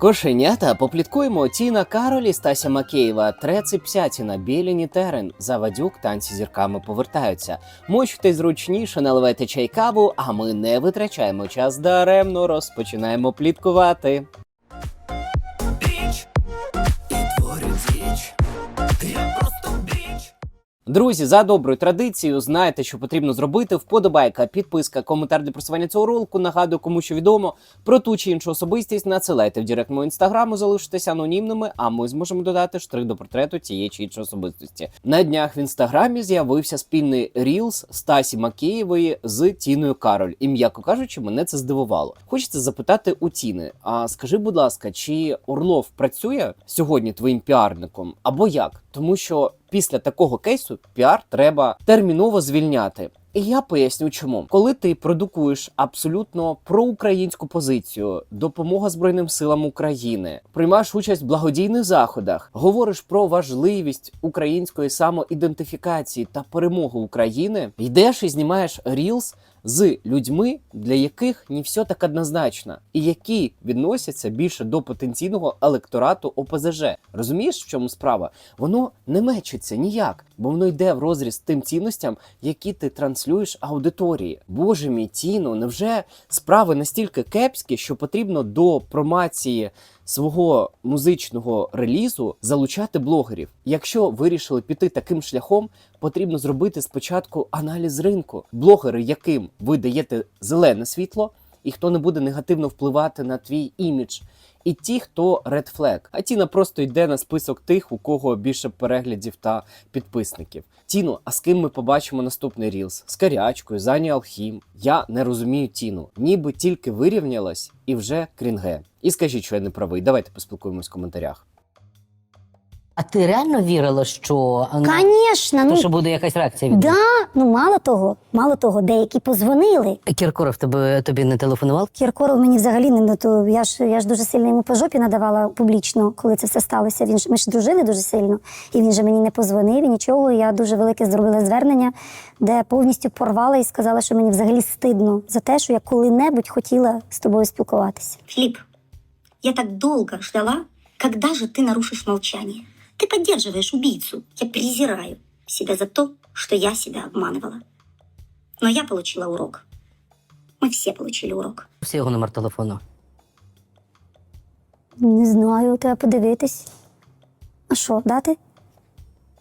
Кошенята попліткуємо Тіна Каролі Стася Макеєва, Треци Псятіна, Біліні Терен, Завадюк, танці зірками повертаються. Мочте зручніше, наливайте чай каву, а ми не витрачаємо час даремно, розпочинаємо пліткувати. Друзі, за доброю традицією, знаєте, що потрібно зробити. Вподобайка, підписка, коментар для просування цього ролику. Нагадую, кому що відомо про ту чи іншу особистість. Надсилайте в директ мого інстаграму, залишитеся анонімними, а ми зможемо додати штрих до портрету цієї чи іншої особистості. На днях в інстаграмі з'явився спільний рілс Стасі Макеєвої з Тіною Кароль. І м'яко кажучи, мене це здивувало. Хочеться запитати у Тіни: а скажи, будь ласка, чи Орлов працює сьогодні твоїм піарником або як? Тому що після такого кейсу піар треба терміново звільняти. І я поясню, чому, коли ти продукуєш абсолютно проукраїнську позицію, допомога Збройним силам України, приймаєш участь в благодійних заходах, говориш про важливість української самоідентифікації та перемоги України, йдеш і знімаєш рілс з людьми, для яких не все так однозначно, і які відносяться більше до потенційного електорату ОПЗЖ. Розумієш, в чому справа? Воно не мечиться ніяк, бо воно йде в розріз тим цінностям, які ти транслюєш аудиторії. Боже мій тіно, невже справи настільки кепські, що потрібно до промації свого музичного релізу залучати блогерів? Якщо вирішили піти таким шляхом, потрібно зробити спочатку аналіз ринку. Блогери, яким ви даєте зелене світло, і хто не буде негативно впливати на твій імідж. І ті, хто Red Flag. А Тіна просто йде на список тих, у кого більше переглядів та підписників. Тіну, а з ким ми побачимо наступний рілс? З Карячкою, Зані Алхім. Я не розумію Тіну. Ніби тільки вирівнялась і вже крінге. І скажіть, що я не правий. Давайте поспілкуємось в коментарях. А ти реально вірила, що, ну, Конечно, то, ну що буде якась реакція від да, ну мало того, мало того, деякі позвонили. Кіркоров тебе тобі не телефонував? Кіркоров мені взагалі не ну, то я ж я ж дуже сильно йому по жопі надавала публічно, коли це все сталося. Він ж ми ж дружили дуже сильно, і він же мені не позвонив і нічого. Я дуже велике зробила звернення, де повністю порвала і сказала, що мені взагалі стидно за те, що я коли-небудь хотіла з тобою спілкуватися. Филипп, я так долго ждала, когда же ты нарушишь молчание. Ты поддерживаешь убийцу. Я презираю себя за то, что я себя обманывала. Но я получила урок. Мы все получили урок. Всі його номер телефону. Не знаю, треба подивитись. А що, дати?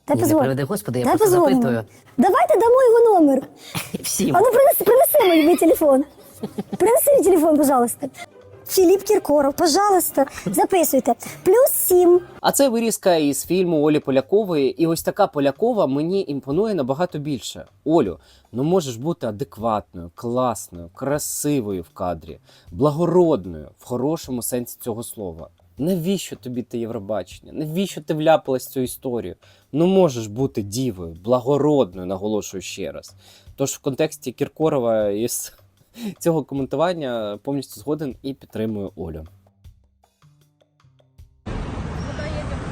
Дай Ні, не позвоню. приведи, Господи, я Дай просто позвонимо. запитую. Давайте дамо його номер. Всім. А ну принеси, принеси мені мій телефон. Принеси мій телефон, пожалуйста. Філіп Кіркоров, пожалуйста, записуйте. Плюс сім. А це вирізка із фільму Олі Полякової, і ось така Полякова мені імпонує набагато більше. Олю, ну можеш бути адекватною, класною, красивою в кадрі, благородною в хорошому сенсі цього слова. Навіщо тобі те Євробачення? Навіщо ти вляпалась в цю історію? Ну можеш бути дівою, благородною, наголошую ще раз. Тож в контексті Кіркорова із цього коментування повністю згоден і підтримую Олю.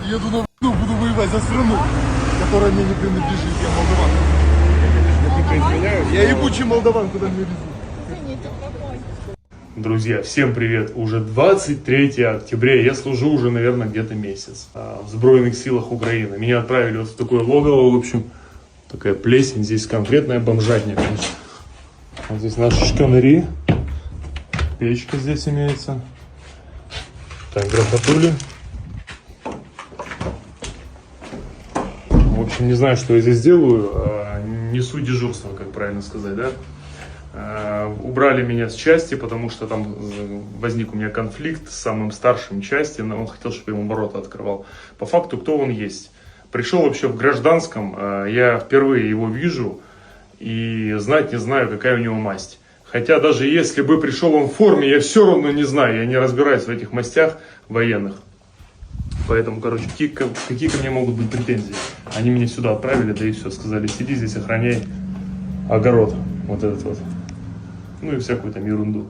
Еду на войну, буду воевать за страну, которая мне не принадлежит. Я молдаван. Я, ебучий молдаван, куда меня везут. Друзья, всем привет! Уже 23 октября, я служу уже, наверное, где-то месяц в Сбройных силах Украины. Меня отправили вот в такое логово, в общем, такая плесень, здесь конкретная бомжатня, конечно. Вот здесь наши шканари, печка здесь имеется. Так, грохотули. В общем, не знаю, что я здесь делаю. а, Несу дежурство, как правильно сказать, да? Э, Убрали меня с части, потому что там э, возник у меня конфликт с самым старшим части, но он хотел, чтобы я ему ворота открывал. По факту, кто он есть? Пришел вообще в гражданском, э, я впервые его вижу и знать не знаю, какая у него масть. Хотя даже если бы пришел он в форме, я все равно не знаю, я не разбираюсь в этих мастях военных. Поэтому, короче, какие, какие ко мне могут быть претензии? Они меня сюда отправили, да и все, сказали, сиди здесь, охраняй огород, вот этот вот. Ну и всякую там ерунду.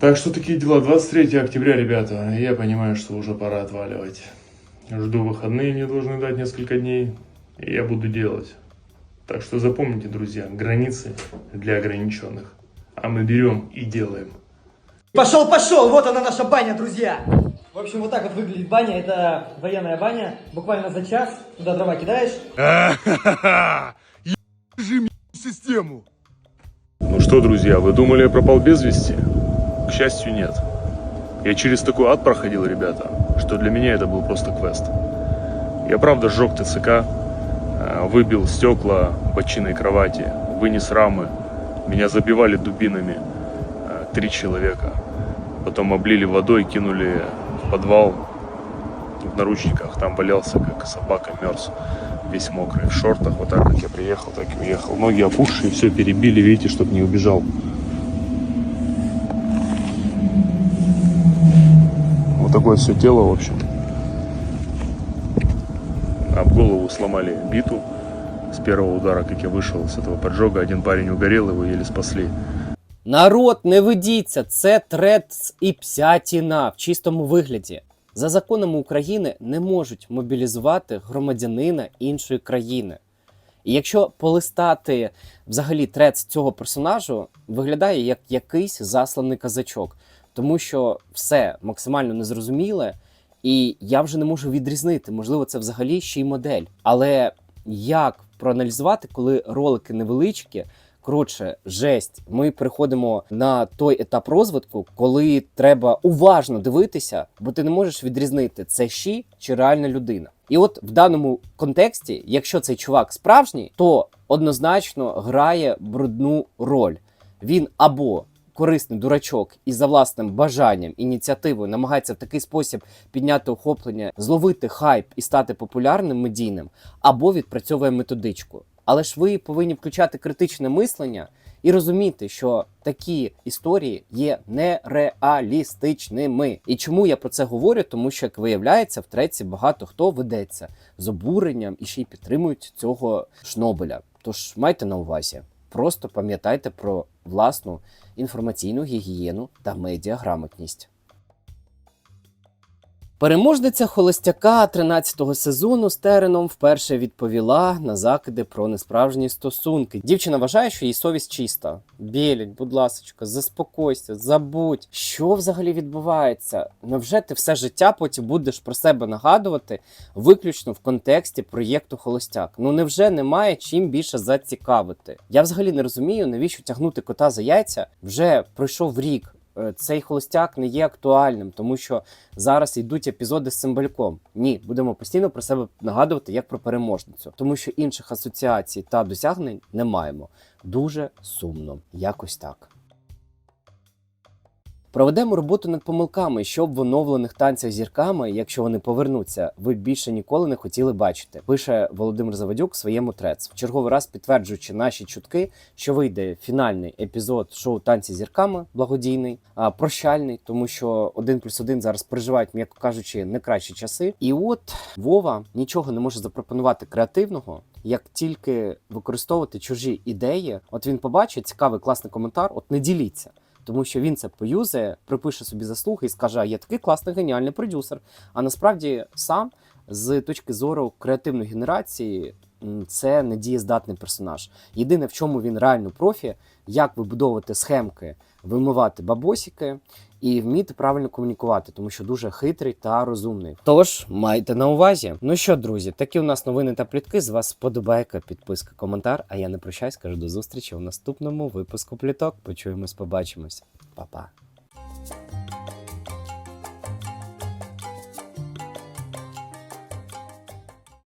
Так что такие дела. 23 октября, ребята, я понимаю, что уже пора отваливать. Жду выходные, мне должны дать несколько дней, и я буду делать. Так что запомните, друзья, границы для ограниченных. А мы берем и делаем. Пошел, пошел! Вот она наша баня, друзья! В общем, вот так вот выглядит баня. Это военная баня. Буквально за час туда дрова кидаешь. Режим систему. Ну что, друзья, вы думали, я пропал без вести? К счастью, нет. Я через такой ад проходил, ребята, что для меня это был просто квест. Я правда сжег ТЦК, выбил стекла бочиной кровати, вынес рамы. Меня забивали дубинами э, три человека. Потом облили водой, кинули в подвал в наручниках. Там валялся, как собака, мерз. Весь мокрый, в шортах. Вот так, как я приехал, так и уехал. Ноги опухшие, все перебили, видите, чтобы не убежал. Вот такое все тело, в общем. Об голову сломали биту. С первого удара, как я вышел с этого поджога, один парень угорел, его еле спасли. Народ, не ведіться, це трец і псятіна в чистому вигляді. За законами України не можуть мобілізувати громадянина іншої країни. І якщо полистати взагалі трец цього персонажу, виглядає як якийсь засланий казачок, тому що все максимально незрозуміле, і я вже не можу відрізнити, можливо, це взагалі ще й модель. Але як проаналізувати, коли ролики невеличкі, Коротше, жесть. Ми переходимо на той етап розвитку, коли треба уважно дивитися, бо ти не можеш відрізнити це щі чи реальна людина. І от в даному контексті, якщо цей чувак справжній, то однозначно грає брудну роль. Він або корисний дурачок і за власним бажанням, ініціативою намагається в такий спосіб підняти охоплення, зловити хайп і стати популярним медійним, або відпрацьовує методичку. Але ж ви повинні включати критичне мислення і розуміти, що такі історії є нереалістичними. І чому я про це говорю? Тому що, як виявляється, в треці багато хто ведеться з обуренням і ще й підтримують цього шнобеля. Тож майте на увазі, просто пам'ятайте про власну інформаційну гігієну та медіаграмотність. Переможниця холостяка 13-го сезону з Тереном вперше відповіла на закиди про несправжні стосунки. Дівчина вважає, що її совість чиста. Білять, будь ласочка, заспокойся, забудь, що взагалі відбувається. Невже ти все життя потім будеш про себе нагадувати виключно в контексті проєкту Холостяк? Ну невже немає чим більше зацікавити? Я взагалі не розумію, навіщо тягнути кота за яйця. Вже пройшов рік. Е, Цей холостяк не є актуальним, тому що зараз йдуть епізоди з цимбальком. Ні, будемо постійно про себе нагадувати як про переможницю, тому що інших асоціацій та досягнень не маємо. Дуже сумно, якось так. Проведемо роботу над помилками, щоб в оновлених танцях зірками, якщо вони повернуться, ви більше ніколи не хотіли бачити. Пише Володимир Завадюк в своєму трец, в черговий раз підтверджуючи наші чутки, що вийде фінальний епізод шоу танці зірками благодійний, а прощальний, тому що один плюс один зараз переживають, м'яко кажучи, не кращі часи. І от Вова нічого не може запропонувати креативного. Як тільки використовувати чужі ідеї, от він побачить цікавий класний коментар, от не діліться. Тому що він це поюзає, припише собі заслуги і скаже: я такий класний геніальний продюсер. А насправді сам з точки зору креативної генерації це недієздатний персонаж. Єдине, в чому він реально профі, як вибудовувати схемки, вимивати бабосіки і вміти правильно комунікувати, тому що дуже хитрий та розумний. Тож майте на увазі. Ну що, друзі, такі у нас новини та плітки. З вас сподобайка, підписка, коментар. А я не прощаюсь, кажу до зустрічі у наступному випуску пліток. Почуємось, побачимось. Па-па.